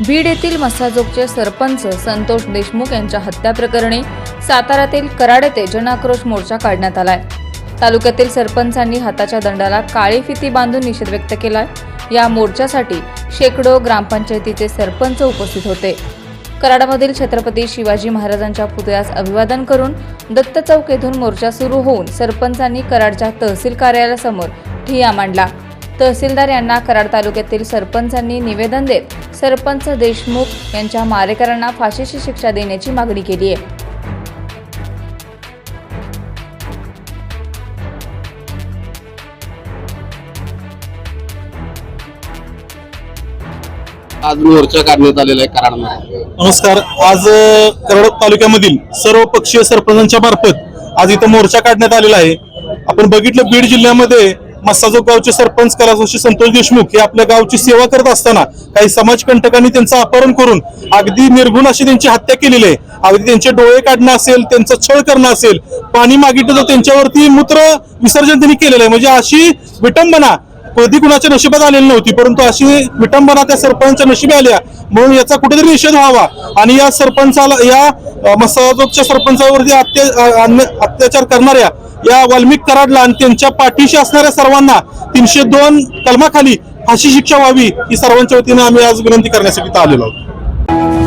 बीड येथील मसाजोगचे सरपंच संतोष देशमुख यांच्या हत्या प्रकरणी साताऱ्यातील कराड येथे जनाक्रोश मोर्चा काढण्यात आलाय. तालुक्यातील सरपंचांनी हाताच्या दंडाला काळी फिती बांधून निषेध व्यक्त केलाय. या मोर्चासाठी शेकडो ग्रामपंचायतीचे सरपंच उपस्थित होते. कराडामधील छत्रपती शिवाजी महाराजांच्या पुतळ्यास अभिवादन करून दत्त चौक येथून मोर्चा सुरू होऊन सरपंचांनी कराडच्या तहसील कार्यालयासमोर ठिया मांडला. तहसीलदार यांना कराड तालुक्यातील सरपंचांनी निवेदन देत सरपंच देशमुख यांच्या मारेकरांना फाशीची शिक्षा देण्याची मागणी केली आहे. आज मोर्चा काढण्यात आलेला आहे कराडमध्ये. नमस्कार. आज कराड तालुक्यामधील सर्व पक्षीय सरपंचांच्या मार्फत आज इथं मोर्चा काढण्यात आलेला आहे. आपण बघितलं बीड जिल्ह्यामध्ये मस्साजोग गावचे सरपंच कैलासोशी संतोष देशमुख हे आपल्या गावची सेवा करत असताना काही समाजकंटकांनी त्यांचं अपहरण करून अगदी निर्गुण अशी त्यांची हत्या केलेली आहे. अगदी त्यांचे डोळे काढणं असेल त्यांचं छळ करणं असेल पाणी मागितलं तर त्यांच्यावरती मूत्र विसर्जन त्यांनी केलेलं आहे. म्हणजे अशी विटंबना कधी कुणाच्या नशिबात आलेली नव्हती परंतु अशी विटंबना त्या सरपंचच्या नशिबी आल्या. म्हणून याचा कुठेतरी निषेध व्हावा. आणि या सरपंचाला या मसाजोगच्या सरपंचावरती अत्या अन्य- अत्याचार करणाऱ्या या वाल्मिक कराडला आणि त्यांच्या पाठीशी असणाऱ्या सर्वांना तीनशे दोन कलमाखाली फाशी शिक्षा व्हावी ही सर्वांच्या वतीनं आम्ही आज विनंती करण्यासाठी आलेलो आहोत.